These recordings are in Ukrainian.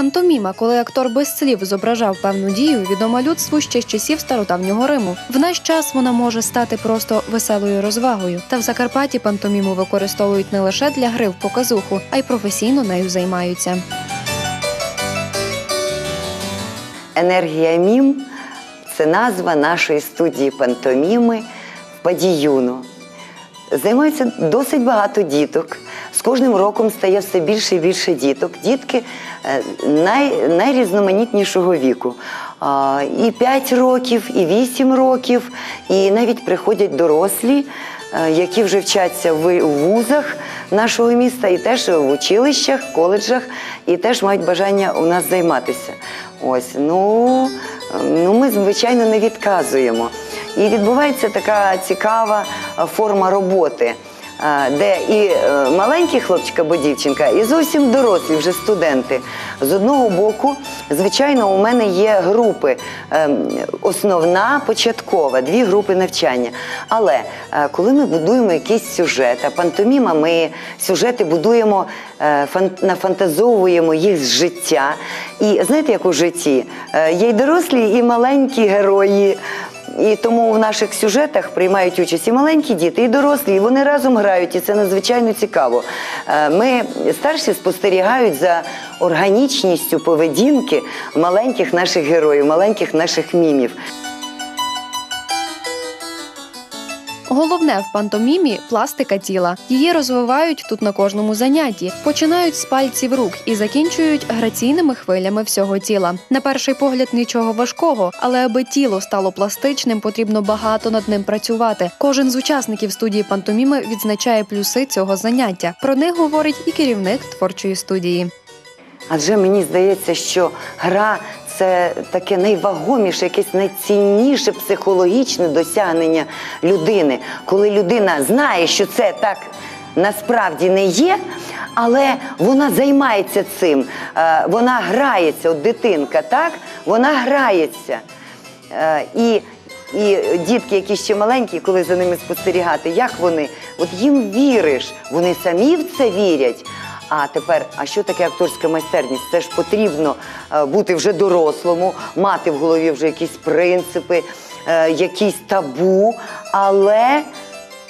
Пантоміма, коли актор без слів зображав певну дію, відома людству ще з часів стародавнього Риму. В наш час вона може стати просто веселою розвагою. Та в Закарпатті пантоміму використовують не лише для гри в показуху, а й професійно нею займаються. Енергія мім це назва нашої студії пантоміми в Падіюну. Займаються досить багато діток. З кожним роком стає все більше і більше діток. Дітки е, най, найрізноманітнішого віку. І 5 років, і 8 років, і навіть приходять дорослі, е, які вже вчаться в вузах нашого міста, і теж в училищах, коледжах, і теж мають бажання у нас займатися. Ось, ну, ну ми, звичайно, не відказуємо. І відбувається така цікава е, форма роботи, де і е, маленький хлопчик або дівчинка, і зовсім дорослі вже студенти. З одного боку, звичайно, у мене є групи. е, Основна початкова, дві групи навчання. Але е, коли ми будуємо якийсь сюжет, а пантоміма, ми сюжети будуємо, е, нафантазовуємо їх з життя. І знаєте, як у житті? Є й дорослі, і маленькі герої. І тому в наших сюжетах приймають участь і маленькі діти, і дорослі, і вони разом грають, і це надзвичайно цікаво. Е, Ми старші спостерігають за органічністю поведінки маленьких наших героїв, маленьких наших мімів. Головне в пантомімі пластика тіла. Її розвивають тут на кожному занятті. Починають з пальців рук і закінчують граційними хвилями всього тіла. На перший погляд нічого важкого, але аби тіло стало пластичним, потрібно багато над ним працювати. Кожен з учасників студії пантоміми відзначає плюси цього заняття. Про них говорить і керівник творчої студії. Адже мені здається, що гра це таке найвагоміше, якесь найцінніше психологічне досягнення людини, коли людина знає, що це так насправді не є. Але вона займається цим, е, вона грається, от дитинка, так? Вона грається. Е, І, і дітки, які ще маленькі, коли за ними спостерігати, як вони, от їм віриш, вони самі в це вірять. А тепер, а що таке акторська майстерність? Це ж потрібно е, бути вже дорослому, мати в голові вже якісь принципи, е, якісь табу. Але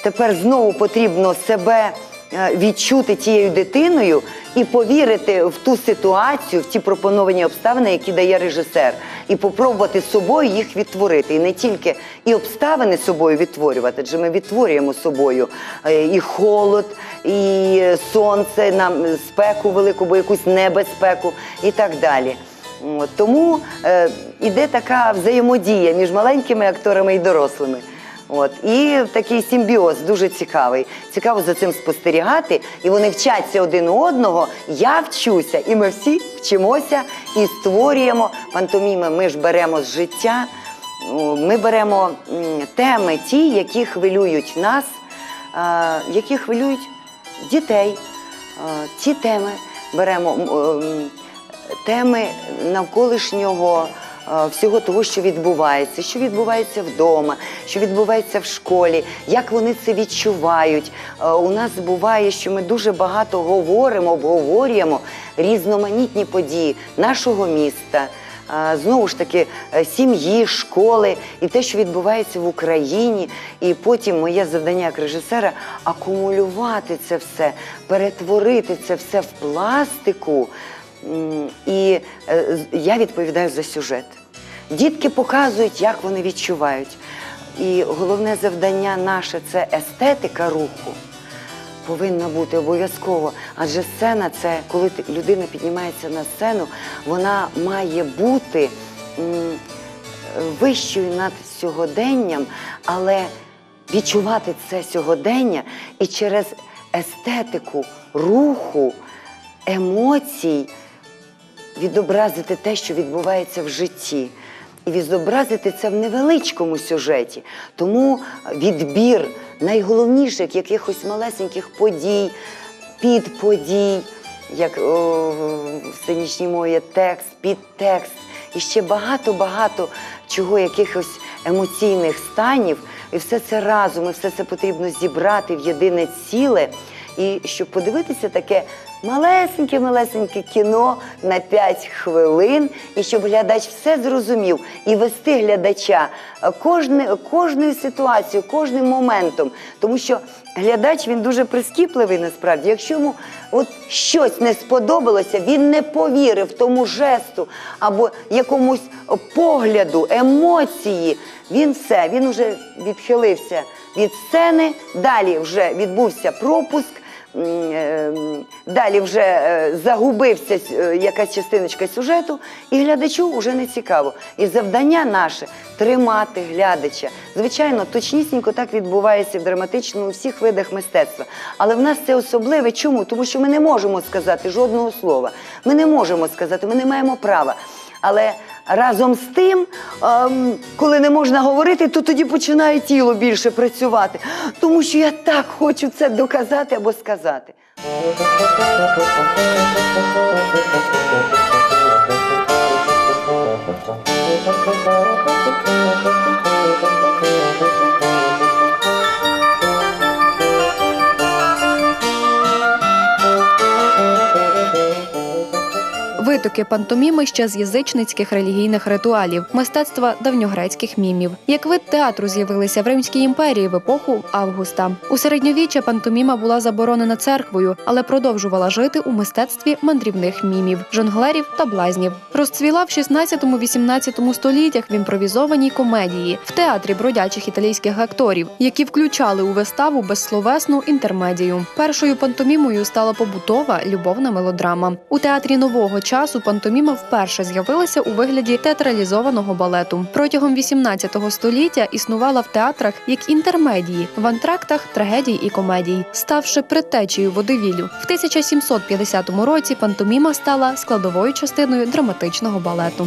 тепер знову потрібно себе відчути тією дитиною і повірити в ту ситуацію, в ті пропоновані обставини, які дає режисер, і попробувати з собою їх відтворити. І не тільки і обставини з собою відтворювати, адже ми відтворюємо з собою е, і холод, і сонце, нам спеку велику, бо якусь небезпеку і так далі. От, тому е, іде така взаємодія між маленькими акторами і дорослими. От і такий симбіоз дуже цікавий. Цікаво за цим спостерігати, і вони вчаться один у одного. Я вчуся, і ми всі вчимося і створюємо пантоміми. Ми ж беремо з життя. Ми беремо теми, ті, які хвилюють нас, які хвилюють дітей. Ті теми беремо ем, теми навколишнього всього того, що відбувається, що відбувається вдома, що відбувається в школі, як вони це відчувають. Е, У нас буває, що ми дуже багато говоримо, обговорюємо різноманітні події нашого міста. е, Знову ж таки, е, сім'ї, школи і те, що відбувається в Україні. І потім моє завдання як режисера акумулювати це все, перетворити це все в пластику. І е, я відповідаю за сюжет. Дітки показують, як вони відчувають. І головне завдання наше це естетика руху. Повинна бути обов'язково. Адже сцена це коли людина піднімається на сцену, вона має бути вищою над сьогоденням, але відчувати це сьогодення і через естетику руху, емоцій відобразити те, що відбувається в житті. І відобразити це в невеличкому сюжеті. Тому відбір найголовніших якихось малесеньких подій, підподій, як в сценічній мові текст, підтекст, і ще багато-багато чого, якихось емоційних станів. І все це разом, і все це потрібно зібрати в єдине ціле. І щоб подивитися таке малесеньке-малесеньке кіно на 5 хвилин, і щоб глядач все зрозумів і вести глядача е, кожне, кожною ситуацією, кожним моментом. Тому що глядач він дуже прискіпливий насправді. Якщо йому щось не сподобалося, він не повірив тому жесту або якомусь погляду, емоції. Він все, він вже відхилився від сцени. Далі вже відбувся пропуск. М, е, Далі вже е, загубився е, якась частиночка сюжету, і глядачу вже не цікаво. І завдання наше тримати глядача. Звичайно, точнісінько так відбувається в драматичному у всіх видах мистецтва. Але в нас це особливе. Чому? Тому що ми не можемо сказати жодного слова. Ми не можемо сказати, ми не маємо права. Але разом з тим, ем, коли не можна говорити, то тоді починає тіло більше працювати. Тому що я так хочу це доказати або сказати. Витоки пантоміми ще з язичницьких релігійних ритуалів, мистецтва давньогрецьких мімів. Як вид театру з'явилися в Римській імперії в епоху Августа. У середньовіччя пантоміма була заборонена церквою, але продовжувала жити у мистецтві мандрівних мімів, жонглерів та блазнів. Розцвіла в 16-18 століттях в імпровізованій комедії в театрі бродячих італійських акторів, які включали у виставу безсловесну інтермедію. Першою пантомімою стала побутова любовна мелодрама. У театрі нового часу пантоміма вперше з'явилася у вигляді театралізованого балету. Протягом 18 століття існувала в театрах як інтермедії, в антрактах трагедій і комедій, ставши притечею водивілю. В 1750 році пантоміма стала складовою частиною драматичного балету.